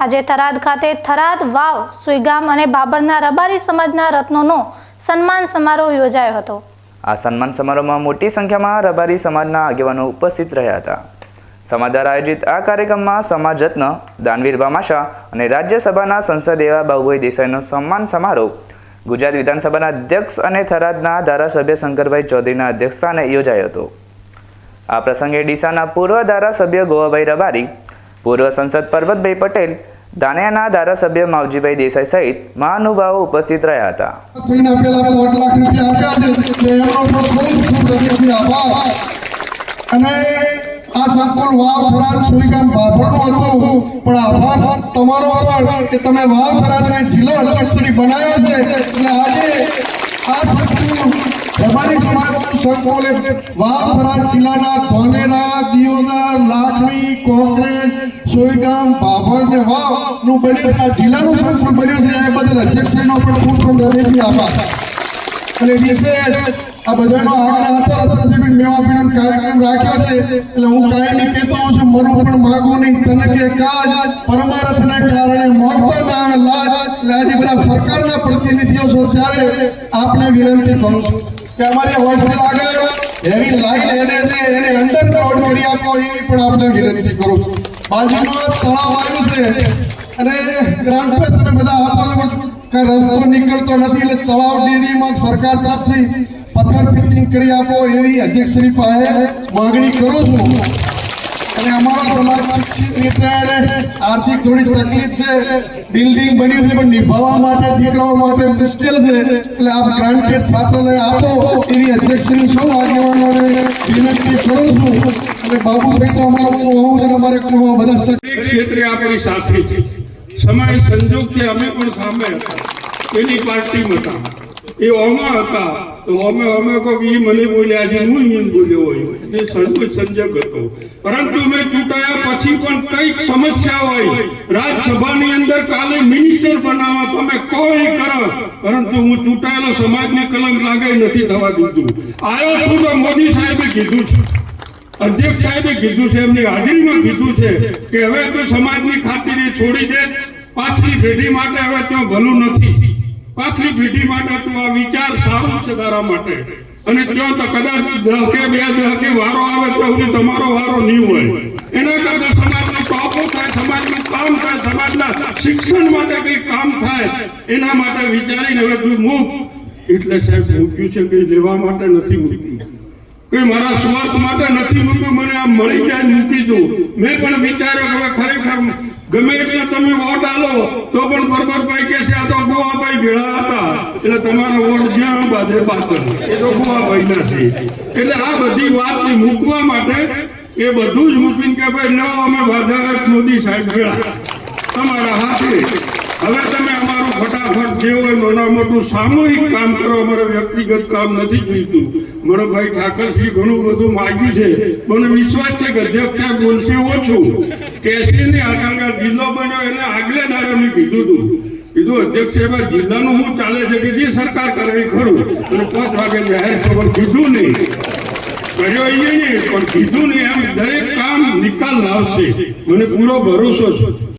આજે થરાદ ખાતે થરાદ વાવ, સુઈગામ અને બાબરના રબારી સમાજના રત્નોનો સન્માન સમારોહ યોજાયો હતો. આ સન્માન સમારોહમાં મોટી સંખ્યામાં રબારી સમાજના આગેવાનો ઉપસ્થિત રહ્યા હતા. સમાજ દ્વારા આયોજિત આ કાર્યક્રમમાં સમાજ રત્ન દાનવીર ભામાશા અને રાજ્યસભાના સંસદ એવા બાબુભાઈ દેસાઈનો સન્માન સમારોહ ગુજરાત વિધાનસભાના અધ્યક્ષ અને થરાદના ધારાસભ્ય શંકરભાઈ ચૌધરીના અધ્યક્ષસ્થાને યોજાયો હતો. આ પ્રસંગે ડીસાના પૂર્વ ધારાસભ્ય ગોવાભાઈ રબારી પૂર્વ સંસદ પરબતભાઈ પટેલ, દાનિયાના ધારાસભ્ય માવજીભાઈ દેસાઈ સહિત મહાનુભાવો ઉપસ્થિત રહ્યા હતા. અને આ સંકુલ વાવ થરાદ સુવિકામ બાભણનું હતું. પણ આભાર તમારો પણ કે તમે વાવ થરાદને જિલ્લો અધ્યક્ષશ્રી બનાવ્યો છે. અને આજે આ સંકુલ રબારી સમાજનું સંકુલ વાવ થરાદ જિલ્લાના લાખણી સોઈગામ ભાભર ને વાવનું બન્યું આ જિલ્લાનું સંકુલ બન્યું છે. એ બદલ અધ્યક્ષશ્રીનો પણ ખૂબ ખૂબ હૃદયથી આભાર. અને વિશે આ બધાનો આગ્રહ હતો રત્નસિંહ મેવા પીણન કાર્યક્રમ રાખ્યો છે. એટલે હું કાંઈ નહીં કહેતો હોઉં છું, મરું પણ માગું નહીં. તને કે કાજ, પરમારથના કારણે મોગતો ના લાજ. એટલે આજે બધા સરકારના પ્રતિનિધિઓ છો, ત્યારે આપને વિનંતી કરું છું. કે અમારે હોસ્ટેલ આગળ એવી લાઈન એને છે, એને અંડરગ્રાઉન્ડ કરી આપો એ પણ આપણે વિનંતી કરું બાજુમાં તળાવ આવ્યું છે, અને પે તમે બધા આપો કઈ રસ્તો નીકળતો નથી, એટલે તળાવ ડેરીમાં સરકાર તરફથી પથ્થર ફિટિંગ કરી આપો એવી અધ્યક્ષશ્રી પાસે માગણી કરું છું. અને અમારો સમાજ શિક્ષિત રીતે આર્થિક થોડી તકલીફ છે. બિલ્ડિંગ બન્યું છે, પણ નિભાવવા માટે દીકરાઓ માટે મુશ્કેલ છે. એટલે આપ ગ્રાન્ટેડ છાત્રોને આપો એવી અધ્યક્ષની સૌ આગેવાનોને વિનંતી કરું છું. અને બાબુભાઈ તો અમારો હું છે અમારે બધા ક્ષેત્રે આપણી સાથે છે. સમય સંજોગ છે અમે પણ સામે એની પાર્ટીમાં હતા. એ ઓમાં હતા. તો અમે અમે કહો કે એ મને બોલ્યા છે, હું એમ બોલ્યો હોય. એ સર્વ સંજોગ હતો. પરંતુ મેં ચૂંટાયા પછી પણ કંઈક સમસ્યા હોય. રાજ્યસભાની અંદર કાલે મિનિસ્ટર બનાવવા તમે કોઈ કરો. પરંતુ હું ચૂંટાયેલો સમાજને કલંક લાગે નથી થવા દીધું. આવ્યો છું તો મોદી સાહેબે કીધું છે. અધ્યક્ષ સાહેબે કીધું છે, એમની હાજરીમાં કીધું છે કે હવે તો સમાજની ખાતરી છોડી દે. પાછલી પેઢી માટે હવે ત્યાં ભલું નથી. પાછલી પેઢી માટે તો આ વિચાર સારો છે તારા માટે. અને જો તો કદાચ દહકે બે દહકે વારો આવે તો સુધી તમારો વારો નહીં હોય. એના કરતા સમાજનું ટોપો થાય, સમાજનું કામ થાય, સમાજના શિક્ષણ માટે કંઈ કામ થાય, એના માટે વિચારીને હવે તું મૂક. એટલે સાહેબ મૂક્યું છે કે લેવા માટે નથી મૂક્યું. કંઈ મારા સ્વાર્થ માટે નથી મૂક્યું, મને આ મળી જાય, મૂકી દઉં. મેં પણ વિચાર્યો કે હવે ખરેખર ગમે એટલે તમે વોટ આલો, તો પણ પરબતભાઈ કે છે, આ તો ગોવાભાઈ હતા. એટલે તમારો વોટ જ્યાં બાજે પાત્ર એ તો ગોવાભાઈ ના છે. એટલે આ બધી વાતને મૂકવા માટે એ બધું જ મૂકીને કે ભાઈ, લો, અમે બધા મોદી સાહેબ ભેળા. તમારા હાથે. હવે તમે અમારું ફટાફટ જે હોય નાના મોટું સામૂહિક કામ કરો. અમારે વ્યક્તિગત કામ નથી જોઈતું. મારો ભાઈ ઠાકરસિંહ ઘણું બધું માગ્યું છે. મને વિશ્વાસ છે કે અધ્યક્ષ સાહેબ બોલશે ઓછું. કેસરીની આકાંક્ષા જિલ્લો બન્યો, એને આગલે દાડે મેં કીધું હતું. કીધું, અધ્યક્ષ સાહેબ જિલ્લાનું શું ચાલે છે? કે જે સરકાર કરવી ખરું. અને પાંચ વાગે જાહેર ખબર કીધું નહીં. કર્યો એ નહીં, પણ કીધું નહીં. એમ દરેક કામ નિકાલ લાવશે. મને પૂરો ભરોસો છે.